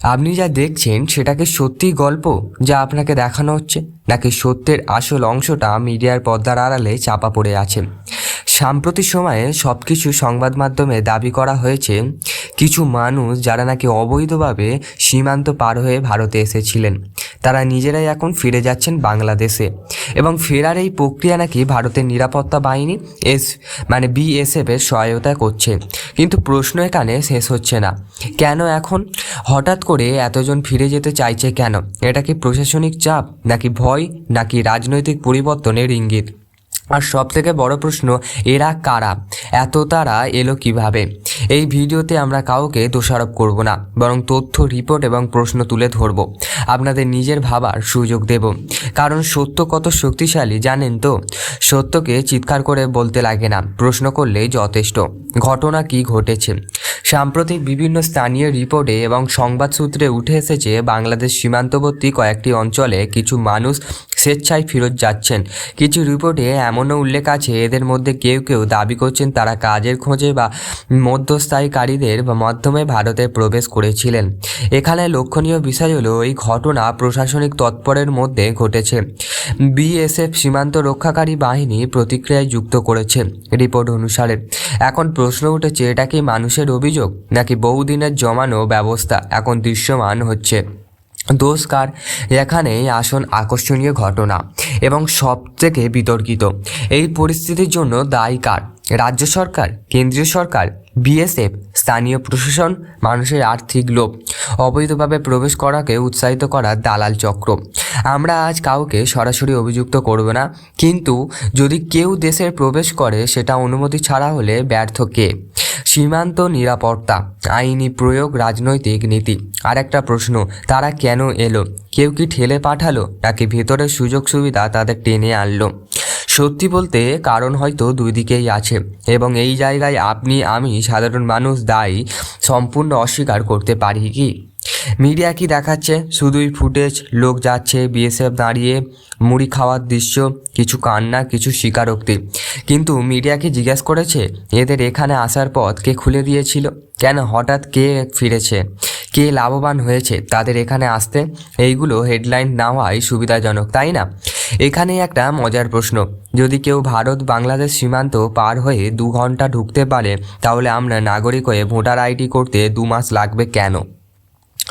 আপনি যা দেখছেন সেটাকে সত্যিই গল্প যা আপনাকে দেখানো হচ্ছে? নাকি সত্যের আসল অংশটা মিডিয়ার পর্দার আড়ালে চাপা পড়ে আছে? সাম্প্রতিক সময়ে সব কিছু সংবাদ মাধ্যমে দাবি করা হয়েছে, কিছু মানুষ যারা নাকি অবৈধভাবে সীমান্ত পার হয়ে ভারতে এসেছিলেন। তারা নিজেরাই এখন ফিরে যাচ্ছেন বাংলাদেশে। এবং ফেরার এই প্রক্রিয়া নাকি ভারতের নিরাপত্তা বাহিনী এস মানে বিএসএফের সহায়তা করছে। কিন্তু প্রশ্ন এখানে শেষ হচ্ছে না। কেন এখন? হঠাৎ করে এতজন ফিরে যেতে চাইছে কেন? এটা কি প্রশাসনিক চাপ, নাকি ভয়, নাকি রাজনৈতিক পরিবর্তনের ইঙ্গিত? আর সব থেকে বড় প্রশ্ন, এরা কারা? এত তারা এলো কীভাবে? এই ভিডিওতে আমরা কাউকে দোষারোপ করব না, বরং তথ্য, রিপোর্ট এবং প্রশ্ন তুলে ধরব। আপনাদের নিজের ভাবার সুযোগ দেব। কারণ সত্য কত শক্তিশালী জানেন তো? সত্যকে চিৎকার করে বলতে লাগে না, প্রশ্ন করলেই যথেষ্ট। ঘটনা কি ঘটেছে? সাম্প্রতিক বিভিন্ন স্থানীয় রিপোর্টে এবং সংবাদ সূত্রে উঠে এসেছে, বাংলাদেশ সীমান্তবর্তী কয়েকটি অঞ্চলে কিছু মানুষ স্বেচ্ছায় ফেরত যাচ্ছেন। কিছু রিপোর্টে এমনও উল্লেখ আছে, এদের মধ্যে কেউ কেউ দাবি করছেন তারা কাজের খোঁজে বা মধ্যস্থায়ীকারীদের মাধ্যমে ভারতে প্রবেশ করেছিলেন। এখানে লক্ষণীয় বিষয় হলো, এই ঘটনা প্রশাসনিক তৎপরের মধ্যে ঘটেছে। বিএসএফ সীমান্ত রক্ষাকারী বাহিনী প্রতিক্রিয়ায় যুক্ত করেছে রিপোর্ট অনুসারে। এখন প্রশ্ন উঠেছে, এটা কি মানুষের অভিযোগ নাকি বহুদিনের জমানো ব্যবস্থা এখন দৃশ্যমান হচ্ছে? দোষ কার এখানেই আসন আকর্ষণীয় ঘটনা এবং সব থেকে বিতর্কিত। এই পরিস্থিতির জন্য দায়ী কার? রাজ্য সরকার, কেন্দ্রীয় সরকার, বিএসএফ, স্থানীয় প্রশাসন, মানুষের আর্থিক লোভ। অবৈধভাবে প্রবেশ করাকে উৎসাহিত করা দালাল চক্র। আমরা আজ কাউকে সরাসরি অভিযুক্ত করব না, কিন্তু যদি কেউ দেশের প্রবেশ করে সেটা অনুমতি ছাড়া হলে ব্যর্থ কে? সীমান্ত নিরাপত্তা, আইনি প্রয়োগ, রাজনৈতিক নীতি। আর একটা প্রশ্ন, তারা কেন এলো? কেউ কি ঠেলে পাঠালো? নাকি ভেতরের সুযোগ সুবিধা তাদের টেনে আনলো? সত্যি বলতে, কারণ হয়তো দুই দিকেই আছে। এবং এই জায়গায় আপনি, আমি সাধারণ মানুষ দায়ী, সম্পূর্ণ অস্বীকার করতে পারি কি? মিডিয়া কি দেখাচ্ছে? শুধুই ফুটেজ লোক যাচ্ছে বিএসএফ দাঁড়িয়ে, মুড়ি খাওয়ার দৃশ্য, কিছু কান্না, কিছু স্বীকারোক্তি। কিন্তু মিডিয়া কি জিজ্ঞেস করেছে? এদের এখানে আসার পথ কে খুলে দিয়েছিল? কেন হঠাৎ কে ফিরেছে? কে লাভবান হয়েছে তাদের এখানে আসতে? এইগুলো হেডলাইন না হওয়াই সুবিধাজনক, তাই না? এখানে একটা মজার প্রশ্ন। যদি কেউ ভারত বাংলাদেশ সীমান্ত পার হয়ে দু ঘণ্টা ঢুকতে পারে, তাহলে আমরা নাগরিক হয়ে ভোটার আইডি করতে দু মাস লাগবে কেন?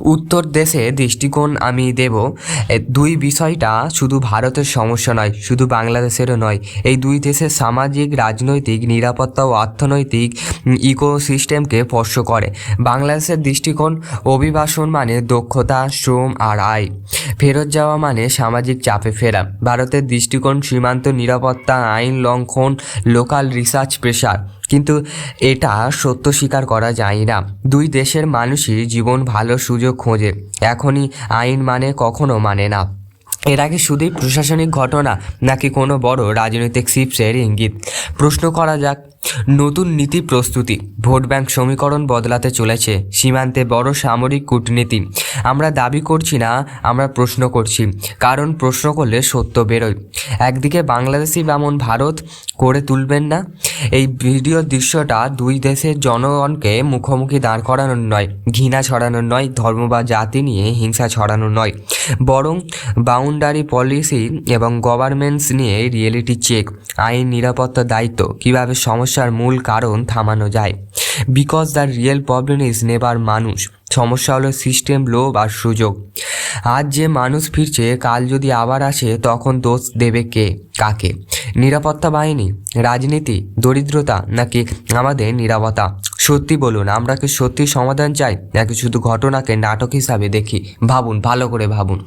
উত্তর দেশে দৃষ্টিকোণ আমি দেব। দুই বিষয়টা শুধু ভারতের সমস্যা নয়, শুধু বাংলাদেশেরও নয়। এই দুই দেশের সামাজিক, রাজনৈতিক, নিরাপত্তা ও অর্থনৈতিক ইকোসিস্টেমকে স্পর্শ করে। বাংলাদেশের দৃষ্টিকোণ অভিবাসন মানে দক্ষতা, শ্রম আর আয়। ফেরত যাওয়া মানে সামাজিক চাপে ফেরা। ভারতের দৃষ্টিকোণ সীমান্ত নিরাপত্তা, আইন লঙ্ঘন, লোকাল রিসার্চ প্রেশার কিন্তু এটা সত্য স্বীকার করা যায় না। দুই দেশের মানুষই জীবন ভালো সুযোগ খোঁজে। এখনই আইন মানে কখনো মানে না। এর আগে শুধুই প্রশাসনিক ঘটনা নাকি কোনো বড় রাজনৈতিক শিপসের ইঙ্গিত। প্রশ্ন করা যাক নতুন নীতি প্রস্তুতি। ভোট ব্যাংক সমীকরণ বদলাতে চলেছে। সীমান্তে বড় সামরিক কূটনীতি। আমরা দাবি করছি না, আমরা প্রশ্ন করছি। কারণ প্রশ্ন করলে সত্য বেরোয়। একদিকে বাংলাদেশি বামন ভারত করে তুলবেন না। এই ভিডিও দৃশ্যটা দুই দেশের জনগণকে মুখোমুখি দাঁড় করানোর নয়, ঘৃণা ছড়ানোর নয়, ধর্ম বা জাতি নিয়ে হিংসা ছড়ানোর নয়। বরং বাউন্ডারি পলিসি এবং গভর্নমেন্টস নিয়ে রিয়েলিটি চেক আইন নিরাপত্তা দায়িত্ব, কীভাবে সমস্যার মূল কারণ থামানো যায়। Because the real problem is neighbour মানুষ। সমস্যা হলো সিস্টেম লোভ আর সুযোগ। আজ যে মানুষ ফিরছে, কাল যদি আবার আসে, তখন দোষ দেবে কে? কাকে? নিরাপত্তা বাহিনী? রাজনীতি? দরিদ্রতা? নাকি আমাদের নিরাপত্তা? সত্যি বলুন, আমরা কি সত্যি সমাধান চাই? নাকি শুধু ঘটনাকে নাটক হিসাবে দেখি? ভাবুন, ভালো করে ভাবুন।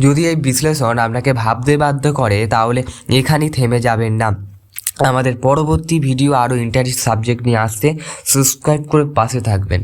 যদি এই বিশ্লেষণ আপনাকে ভাবতে বাধ্য করে, তাহলে এখানেই থেমে যাবেন না। আমাদের পরবর্তী ভিডিও আরও ইন্টারেস্ট সাবজেক্ট নিয়ে আসতে সাবস্ক্রাইব করে পাশে থাকবেন।